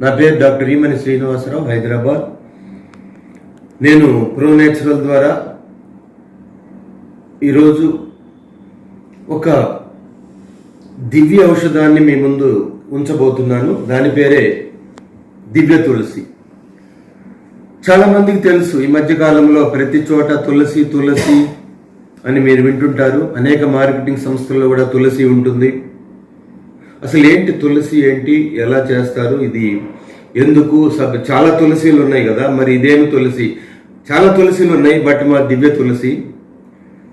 నా పేరు డాక్టర్ ఈమని శ్రీనివాసరావు హైదరాబాద్. నేను ప్రో నేచురల్ ద్వారా ఈరోజు ఒక దివ్య ఔషధాన్ని మీ ముందు ఉంచబోతున్నాను. దాని పేరే దివ్య తులసి. చాలామందికి తెలుసు ఈ మధ్యకాలంలో ప్రతి చోట తులసి తులసి అని మీరు వింటుంటారు. అనేక మార్కెటింగ్ సంస్థల్లో కూడా తులసి ఉంటుంది. అసలు ఏంటి తులసి ఏంటి? ఎలా చేస్తారు? ఇది ఎందుకు? సబ్ చాలా తులసీలు ఉన్నాయి కదా మరి ఇదేమి తులసి? చాలా తులసీలు ఉన్నాయి బట్ మా దివ్య తులసి.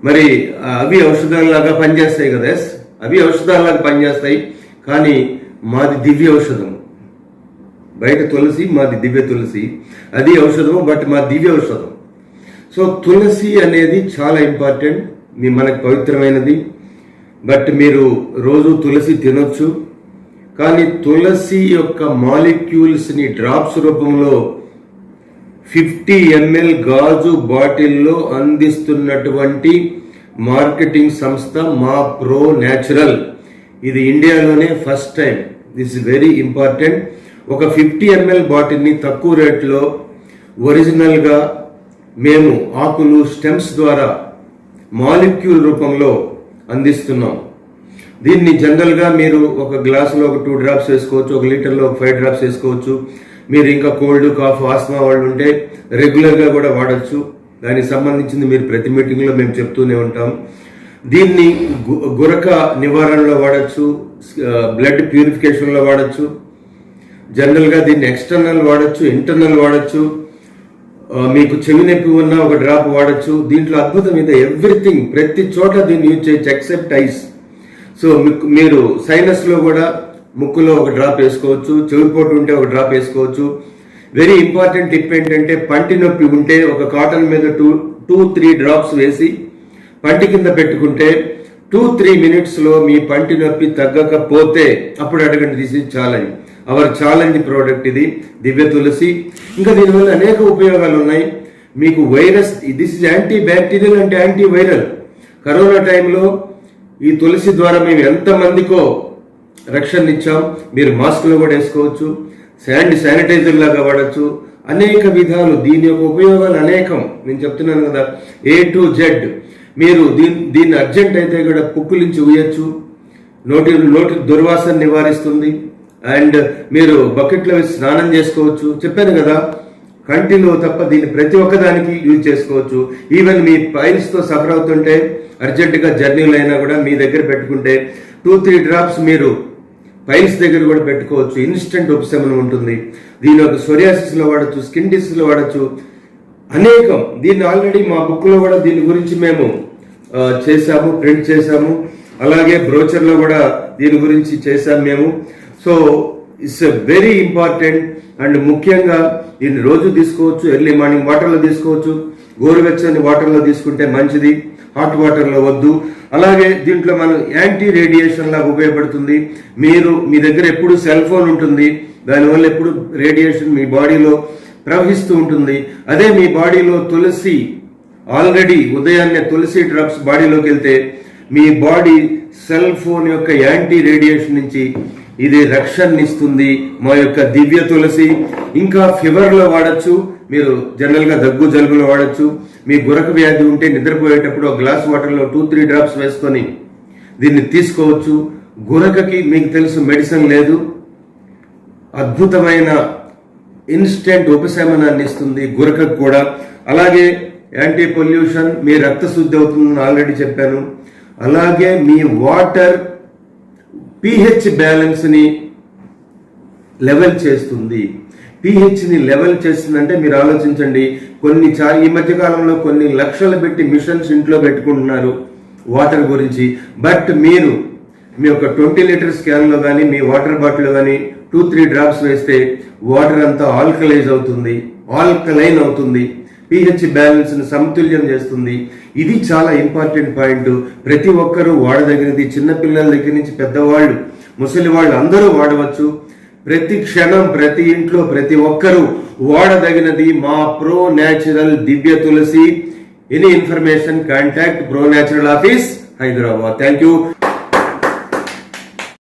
మరి అవి ఔషధాలలాగా పనిచేస్తాయి కదా ఎస్? అవి ఔషధాలలాగా పనిచేస్తాయి కానీ మాది దివ్య ఔషధం బయట తులసి మాది దివ్య తులసి. అది ఔషధము బట్ మా దివ్య ఔషధం. సో తులసి అనేది చాలా ఇంపార్టెంట్ మనకు పవిత్రమైనది. బట్ మీరు రోజు తులసి తినొచ్చు. కానీ తులసి యొక్క మాలిక్యూల్స్ని డ్రాప్స్ రూపంలో ఫిఫ్టీ ఎంఎల్ గాజు బాటిల్లో అందిస్తున్నటువంటి మార్కెటింగ్ సంస్థ మా ప్రో న్యాచురల్ ఇది ఇండియాలోనే first time this very important ఒక ఫిఫ్టీ ఎంఎల్ బాటిల్ని తక్కువ రేట్లో ఒరిజినల్గా మేము ఆకులు స్టెమ్స్ ద్వారా మాలిక్యూల్ రూపంలో అందిస్తున్నాం. దీన్ని జనరల్గా మీరు ఒక గ్లాసులో ఒక టూ డ్రాప్స్ వేసుకోవచ్చు ఒక లీటర్లో ఒక ఫైవ్ డ్రాప్స్ వేసుకోవచ్చు. మీరు ఇంకా కోల్డ్ కాఫ్ ఆస్మా వాళ్ళు ఉంటే రెగ్యులర్గా కూడా వాడచ్చు. దానికి సంబంధించింది మీరు ప్రతి మీటింగ్లో మేము చెప్తూనే ఉంటాం. దీన్ని గురక నివారణలో వాడచ్చు బ్లడ్ ప్యూరిఫికేషన్లో వాడచ్చు. జనరల్గా దీన్ని ఎక్స్టర్నల్ వాడచ్చు ఇంటర్నల్ వాడచ్చు. మీకు చెవి నొప్పి ఉన్న ఒక డ్రాప్ వాడచ్చు. దీంట్లో అద్భుతం ఇది ఎవ్రీథింగ్ ప్రతి చోట దీన్ని యూజ్ చేయొచ్చు ఎక్సెప్ట్ ఐస్. సో మీకు మీరు సైనస్లో కూడా ముక్కులో ఒక డ్రాప్ వేసుకోవచ్చు చెవిపోటు ఉంటే ఒక డ్రాప్ వేసుకోవచ్చు. వెరీ ఇంపార్టెంట్ టిప్ ఏంటంటే పంటి నొప్పి ఉంటే ఒక కాటన్ మీద టూ టూ త్రీ డ్రాప్స్ వేసి పంటి కింద పెట్టుకుంటే టూ త్రీ మినిట్స్లో మీ పంటి నొప్పి తగ్గకపోతే అప్పుడు అడగండి this is challenge our challenge product ఇది దివ్య తులసి. ఇంకా దీనివల్ల అనేక ఉపయోగాలు ఉన్నాయి. మీకు virus this is anti bacterial అంటే యాంటీ వైరల్ కరోనా టైంలో ఈ తులసి ద్వారా మేము ఎంతమందికో రక్షణ ఇచ్చాం. మీరు మాస్కులు కూడా వేసుకోవచ్చు శాండ్ శానిటైజర్ లాగా వాడచ్చు. అనేక విధాలు దీని యొక్క ఉపయోగాలు అనేకం. నేను చెప్తున్నాను కదా ఏ టు జెడ్ మీరు దీని దీన్ని అర్జెంట్ అయితే కూడా పుక్కులించి ఉయ్యొచ్చు. నోటి నోటి దుర్వాసన నివారిస్తుంది. అండ్ మీరు బకెట్లో వేసి స్నానం చేసుకోవచ్చు. చెప్పాను కదా కంటిలో తప్ప దీన్ని ప్రతి ఒక్కదానికి యూజ్ చేసుకోవచ్చు. ఈవెన్ మీ పైల్స్తో సఫర్ అవుతుంటే అర్జెంటుగా జర్నీలు అయినా కూడా మీ దగ్గర పెట్టుకుంటే టూ త్రీ డ్రాప్స్ మీరు పైల్స్ దగ్గర కూడా పెట్టుకోవచ్చు. ఇన్స్టెంట్ ఉపశమనం ఉంటుంది. దీని ఒక సొరియాసిస్లో వాడచ్చు స్కిన్ డిసీజ్లో వాడచ్చు. అనేకం. దీన్ని ఆల్రెడీ మా బుక్లో కూడా దీని గురించి మేము చేసాము చేశాము ప్రింట్ చేశాము. అలాగే బ్రోచర్లో కూడా దీని గురించి చేశాము మేము. So it's very important and ముఖ్యంగా దీన్ని రోజు తీసుకోవచ్చు ఎర్లీ మార్నింగ్ వాటర్లో తీసుకోవచ్చు. గోరువెచ్చని వాటర్లో తీసుకుంటే మంచిది హాట్ వాటర్లో వద్దు. అలాగే దీంట్లో మనం యాంటీ రేడియేషన్ లాగా ఉపయోగపడుతుంది. మీరు మీ దగ్గర ఎప్పుడు సెల్ ఫోన్ ఉంటుంది దానివల్ల ఎప్పుడు రేడియేషన్ మీ బాడీలో ప్రవహిస్తూ ఉంటుంది. అదే మీ బాడీలో తులసి ఆల్రెడీ ఉదయాన్నే తులసి డ్రగ్స్ బాడీలోకి వెళ్తే మీ బాడీ సెల్ ఫోన్ యొక్క యాంటీ రేడియేషన్ నుంచి ఇది రక్షణ ఇస్తుంది మా యొక్క దివ్య తులసి. ఇంకా ఫీవర్లో వాడచ్చు మీరు జనరల్గా దగ్గు జలుబులో వాడచ్చు. మీ గురక వ్యాధి ఉంటే నిద్రపోయేటప్పుడు ఒక గ్లాస్ వాటర్లో టూ త్రీ డ్రాప్స్ వేసుకొని దీన్ని తీసుకోవచ్చు. గురకకి మీకు తెలుసు మెడిసిన్ లేదు. అద్భుతమైన ఇన్స్టెంట్ ఉపశమనాన్ని ఇస్తుంది గురకకు కూడా. అలాగే యాంటీ పొల్యూషన్ మీ రక్త శుద్ధి అవుతుందని ఆల్రెడీ చెప్పాను. అలాగే మీ వాటర్ పిహెచ్ బ్యాలెన్స్ని లెవెల్ చేస్తుంది. పిహెచ్ని లెవెల్ చేస్తుందంటే మీరు ఆలోచించండి. కొన్ని చా ఈ మధ్య కాలంలో కొన్ని లక్షలు పెట్టి మిషన్స్ ఇంట్లో పెట్టుకుంటున్నారు వాటర్ గురించి. బట్ మీరు మీ యొక్క ట్వంటీ లీటర్స్ స్కాన్లో కానీ మీ వాటర్ బాటిల్లో కానీ టూ త్రీ డ్రాప్స్ వేస్తే వాటర్ అంతా ఆల్కలైజ్ అవుతుంది. ఆల్కలైన్ అవుతుంది. పిహెచ్ బ్యాలెన్స్ సమతుల్యం చేస్తుంది. ఇది చాలా ఇంపార్టెంట్ పాయింట్ ప్రతి ఒక్కరూ వాడదగినది చిన్నపిల్లల దగ్గర నుంచి పెద్దవాళ్ళు ముసలి వాళ్ళు అందరూ వాడవచ్చు. ప్రతి క్షణం ప్రతి ఇంట్లో ప్రతి ఒక్కరూ వాడదగినది మా pro natural Divya Tulasi any information contact pro natural office Hyderabad thank you